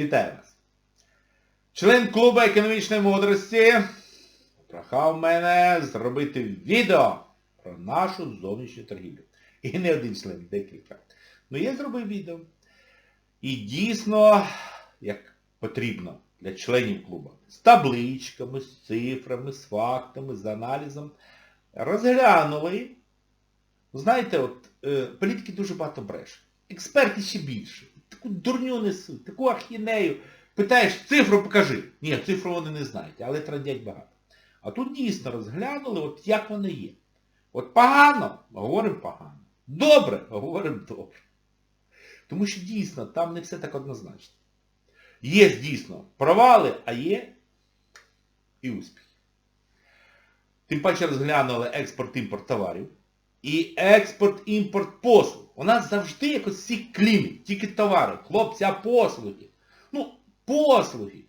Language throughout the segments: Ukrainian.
Вітаю вас! Член клубу економічної мудрості прохав мене зробити відео про нашу зовнішню торгівлю. І не один член, декілька. Ну я зробив відео. І дійсно, як потрібно для членів клубу, з табличками, з цифрами, з фактами, з аналізом, розглянули. Знаєте, от е, політики дуже багато брешуть. Експерти ще більше. Таку дурню несуть, таку ахінею. Питаєш, цифру покажи. Ні, цифру вони не знають, але традять багато. А тут дійсно розглянули, от як воно є. От погано, говоримо погано. Добре, говоримо добре. Тому що дійсно там не все так однозначно. Є дійсно провали, а є і успіхи. Тим паче розглянули експорт-імпорт товарів і експорт-імпорт послуг. У нас завжди якось всі клінять, тільки товари. Хлопці, а послуги. Ну, послуги.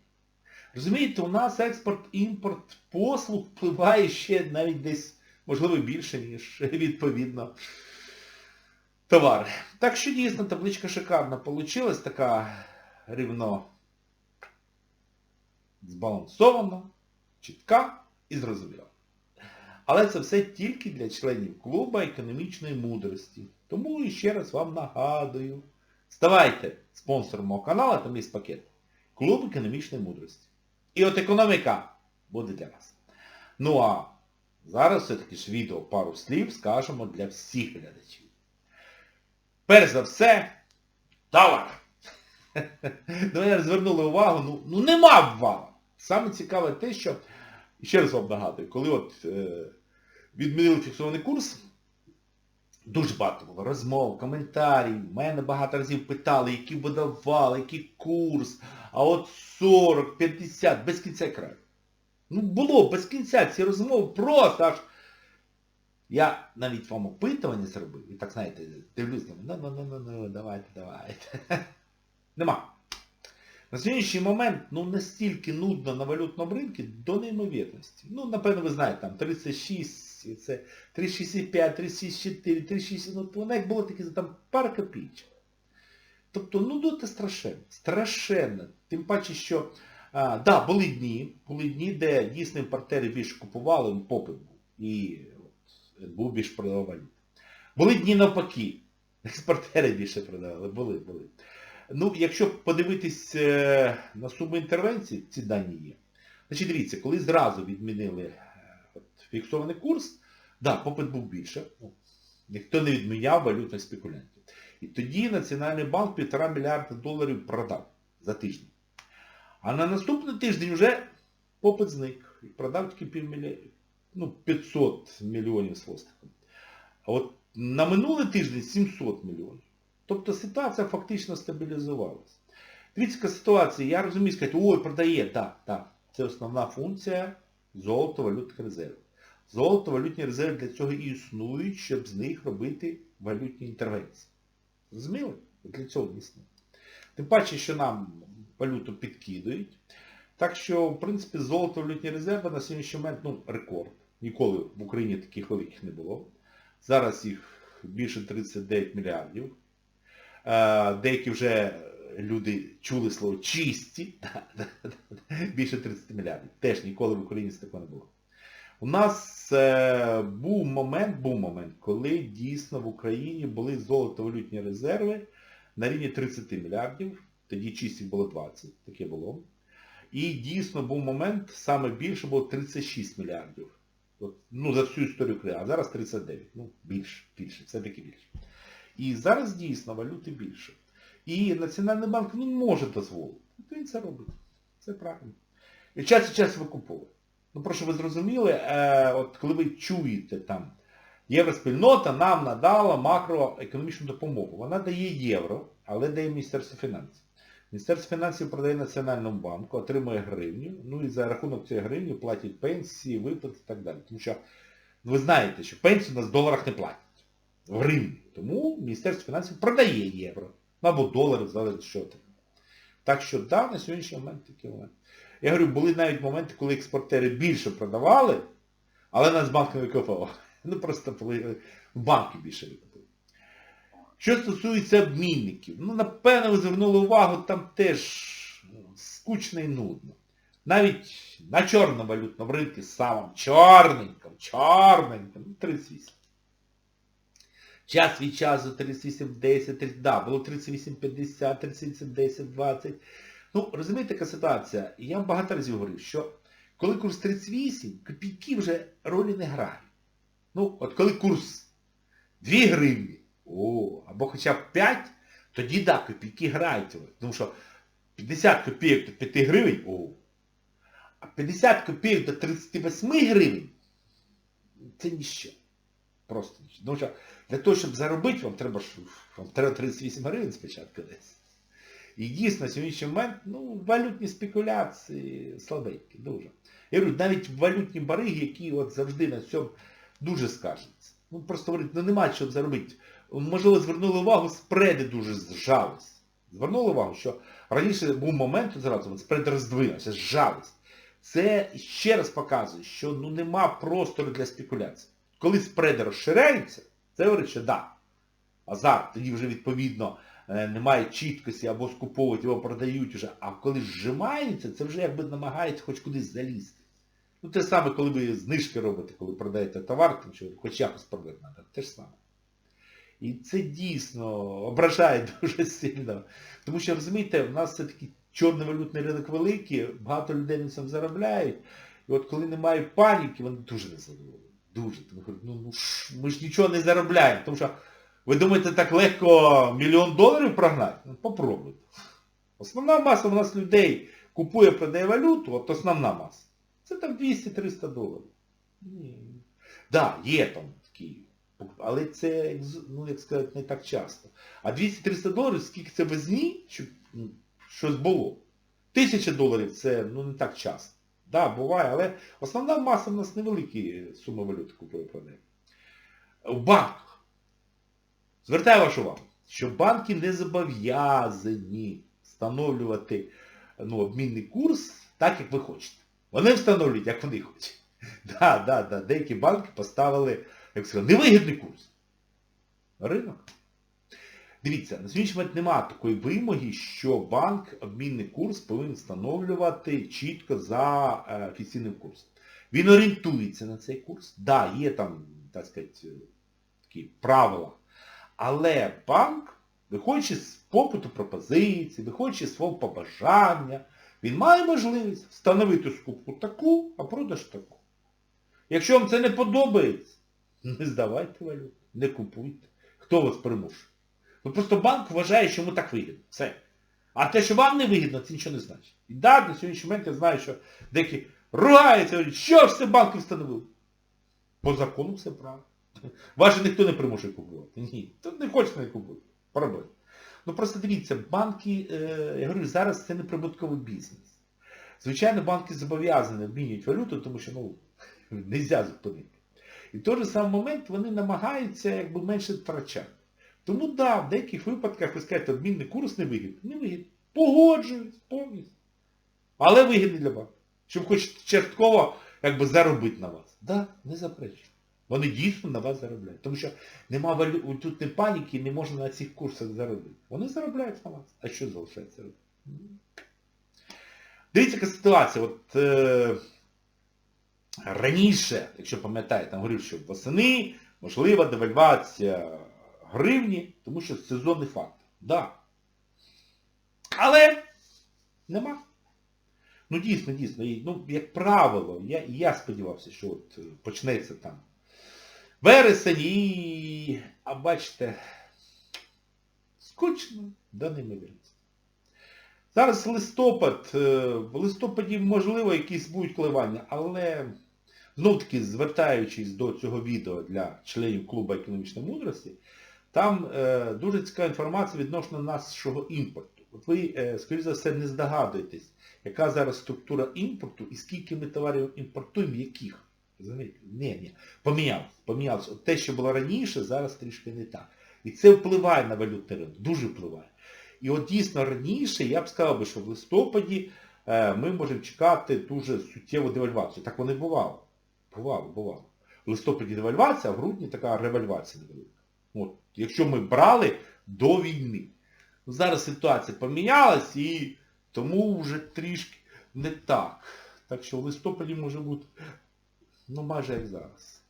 Розумієте, у нас експорт-імпорт послуг впливає ще навіть десь, можливо, більше, ніж відповідно товари. Так що дійсно табличка шикарна получилась, така рівно збалансована, чітка і зрозуміла. Але це все тільки для членів клубу економічної мудрості. Тому ще раз вам нагадую. Ставайте спонсором мого каналу, там є пакет. Клуб економічної мудрості. І от економіка буде для вас. Ну а зараз все-таки ж відео пару слів скажемо для всіх глядачів. Перш за все, товар. Ну, я звернули увагу, ну, ну нема вала. Саме цікаве те, що, ще раз вам нагадую, коли от е, відмінили фіксований курс, дуже багато було розмов, коментарів, мене багато разів питали, які видавали, який курс, а от 40, 50, без кінця краю. Ну було без кінця ці розмови просто аж. Я навіть вам опитування зробив, і так, знаєте, дивлюсь, ну, ну, ну, ну, ну, давайте, давайте. Нема. На сьогоднішній момент ну настільки нудно на валютному ринку до неймовірності. Ну, напевно, ви знаєте, там 36, і це 365, 364, 36, ну воно як було таке, там пара копійчик. Тобто, ну доти страшенно. Страшенно. Тим паче, що, а, да, були дні, були дні, де дійсно імпортери більше купували, попит був. І от, був більш продавав. Були дні навпаки. Експортери більше продавали, були, були. Ну, якщо подивитись е, на суму інтервенції, ці дані є. Значить, дивіться, коли зразу відмінили фіксований курс, да, попит був більше. Ну, ніхто не відміняв валютних спекулянтів. І тоді Національний банк півтора мільярда доларів продав за тиждень. А на наступний тиждень вже попит зник. І продав тільки півмільярда, ну, 500 мільйонів з хвостиком. А от на минулий тиждень 700 мільйонів. Тобто ситуація фактично стабілізувалася. Дивіться, ситуація, я розумію, сказати, ой, продає, так, так. Це основна функція золото-валютних резервів. Золото-валютні резерви для цього і існують, щоб з них робити валютні інтервенції. Зрозуміли? Для цього існує. Тим паче, що нам валюту підкидують. Так що, в принципі, золото-валютні резерви на сьогоднішній момент ну, рекорд. Ніколи в Україні таких великих не було. Зараз їх більше 39 мільярдів. Е, Деякі вже люди чули слово чисті. Більше 30 мільярдів. Теж ніколи в Україні такого не було. У нас е, був момент, був момент, коли дійсно в Україні були золотовалютні резерви на рівні 30 мільярдів. Тоді чистих було 20, таке було. І дійсно був момент, саме більше було 36 мільярдів. От, ну, за всю історію України. А зараз 39. Ну, більше, більше, все-таки більше. І зараз дійсно валюти більше. І Національний банк не може дозволити. Він це робить. Це правильно. І час і час викуповує. Ну, прошу ви зрозуміли, е, от коли ви чуєте там, євроспільнота нам надала макроекономічну допомогу. Вона дає євро, але дає Міністерство фінансів. Міністерство фінансів продає Національному банку, отримує гривню, ну і за рахунок цієї гривні платять пенсії, виплати і так далі. Тому що ви знаєте, що пенсію у нас в доларах не платять. В гривні. Тому Міністерство фінансів продає євро. Або долари, залежить що таке. Так що, да, на сьогоднішній момент такий момент. Я говорю, були навіть моменти, коли експортери більше продавали, але Нацбанк не викупував. Ну просто банки більше викупили. Що стосується обмінників, ну напевно ви звернули увагу, там теж скучно і нудно. Навіть на чорному валютному ринку самим чорненьким, чорненьким, ну, 38. Час від часу 38.10, 30, да, було 38.50, 38.10, 20. Ну, розумієте, яка ситуація? І я вам багато разів говорив, що коли курс 38, копійки вже ролі не грають. Ну, от коли курс 2 гривні, о, або хоча б 5, тоді да, копійки грають. Тому що 50 копійок до 5 гривень, о, а 50 копійок до 38 гривень, це ніщо. Просто ніщо. Тому що для того, щоб заробити, вам треба, вам треба 38 гривень спочатку десь. І дійсно, сьогоднішній момент, ну, валютні спекуляції слабенькі, дуже. Я говорю, навіть валютні бариги, які от завжди на цьому дуже скаржаться. Ну, просто говорять, ну нема чого заробити. Можливо, звернули увагу, спреди дуже зжались. Звернули увагу, що раніше був момент, зразу, спред роздвинувся, зжались. Це ще раз показує, що ну, нема простору для спекуляцій. Коли спреди розширяються, це говорить, що да, азарт, тоді вже відповідно немає чіткості або скуповують, або продають вже. А коли зжимаються, це вже якби намагаються хоч кудись залізти. Ну те саме, коли ви знижки робите, коли продаєте товар, то що хоч якось продати треба. Те ж саме. І це дійсно ображає дуже сильно. Тому що, розумієте, в нас все-таки чорний валютний ринок великий, багато людей на цьому заробляють. І от коли немає паніки, вони дуже незадоволені. Дуже. Тому кажуть, ну, ну ми ж нічого не заробляємо. Тому що ви думаєте, так легко мільйон доларів прогнати? Ну, попробуйте. Основна маса у нас людей купує, продає валюту, от основна маса. Це там 200-300 доларів. Ні. Да, є там такі. Але це, ну, як сказати, не так часто. А 200-300 доларів, скільки це без дні, щоб ну, щось було. Тисяча доларів це ну, не так часто. Да, буває, але основна маса в нас невеликі суми валюти купує продає. В банках. Звертаю вашу увагу, що банки не зобов'язані встановлювати ну, обмінний курс так, як ви хочете. Вони встановлюють, як вони хочуть. Да, да, да. Деякі банки поставили, як сказати, невигідний курс. Ринок. Дивіться, на сьогоднішній момент немає такої вимоги, що банк обмінний курс повинен встановлювати чітко за е, офіційним курсом. Він орієнтується на цей курс. Да, є там, так сказати, такі правила. Але банк, виходячи з попиту пропозицій, виходячи з свого побажання, він має можливість встановити скупку таку, а продаж таку. Якщо вам це не подобається, не здавайте валюту, не купуйте. Хто вас примушує? Ну просто банк вважає, що йому так вигідно. Все. А те, що вам не вигідно, це нічого не значить. І да, на сьогоднішній момент я знаю, що деякі ругаються, говорять, що ж це банки встановили? По закону все правильно. Вас же ніхто не примушує купувати. Ні. Тут не хочете не купуйте. Проблема. Ну просто дивіться, банки, е, я говорю, зараз це не прибутковий бізнес. Звичайно, банки зобов'язані обмінювати валюту, тому що ну, не можна зупинити. І в той же самий момент вони намагаються якби менше втрачати. Тому так, да, в деяких випадках ви скажете, обмінний курс не вигідний. Не вигідний. Погоджуюсь повністю. Але вигідний для банку. Щоб хоч частково якби, заробити на вас. Так, да, не заперечую. Вони дійсно на вас заробляють. Тому що нема валю... тут не паніки, не можна на цих курсах заробити. Вони заробляють на вас. А що залишається робити? Дивіться, яка ситуація. От, е... Раніше, якщо пам'ятаєте, говорив, що восени можлива девальвація гривні, тому що сезонний фактор. Да. Але нема. Ну дійсно, дійсно. Ну, як правило, я, я сподівався, що от е, почнеться там вересень і... А бачите, скучно до неймовірності. Зараз листопад, е, в листопаді, можливо, якісь будуть коливання, але знов таки, звертаючись до цього відео для членів клубу економічної мудрості, там е, дуже цікава інформація відносно нашого імпорту. От ви, е, скоріш за все, не здогадуєтесь, яка зараз структура імпорту і скільки ми товарів імпортуємо, яких. Ні, ні. Помінялося. Помінялося. Те, що було раніше, зараз трішки не так. І це впливає на валютний ринок, дуже впливає. І от дійсно раніше, я б сказав би, що в листопаді е, ми можемо чекати дуже суттєву девальвацію. Так воно і бувало. Бувало, бувало. В листопаді девальвація, а в грудні така ревальвація невелика. От, якщо ми брали до війни. Ну, зараз ситуація помінялась і Тому вже трішки не так. Так що в листопаді може бути, ну майже як зараз.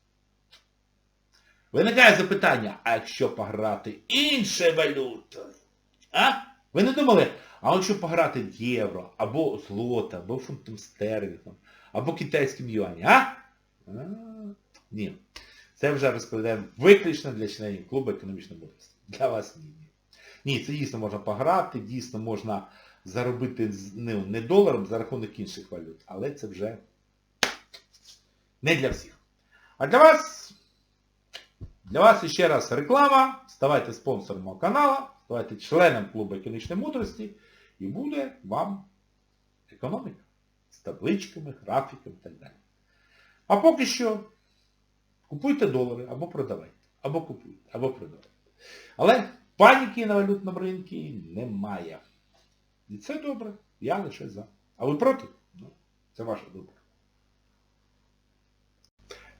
Виникає запитання, а якщо пограти іншою валютою? А? Ви не думали, а от що пограти в євро, або злото, або фунтом стерлінгом, або китайським юанем, а? а? Ні. Це вже розповідаємо виключно для членів клубу економічної мудрості. Для вас ні. Ні, це дійсно можна пограти, дійсно можна заробити з- ну, не доларом за рахунок інших валют, але це вже не для всіх. А для вас, для вас ще раз реклама, ставайте спонсором мого каналу, ставайте членом клубу економічної мудрості і буде вам економіка з табличками, графіками і так далі. А поки що купуйте долари або продавайте, або купуйте, або продавайте. Але паніки на валютному ринку немає. І це добре, я лише за. А ви проти? Ну, це ваше вибор.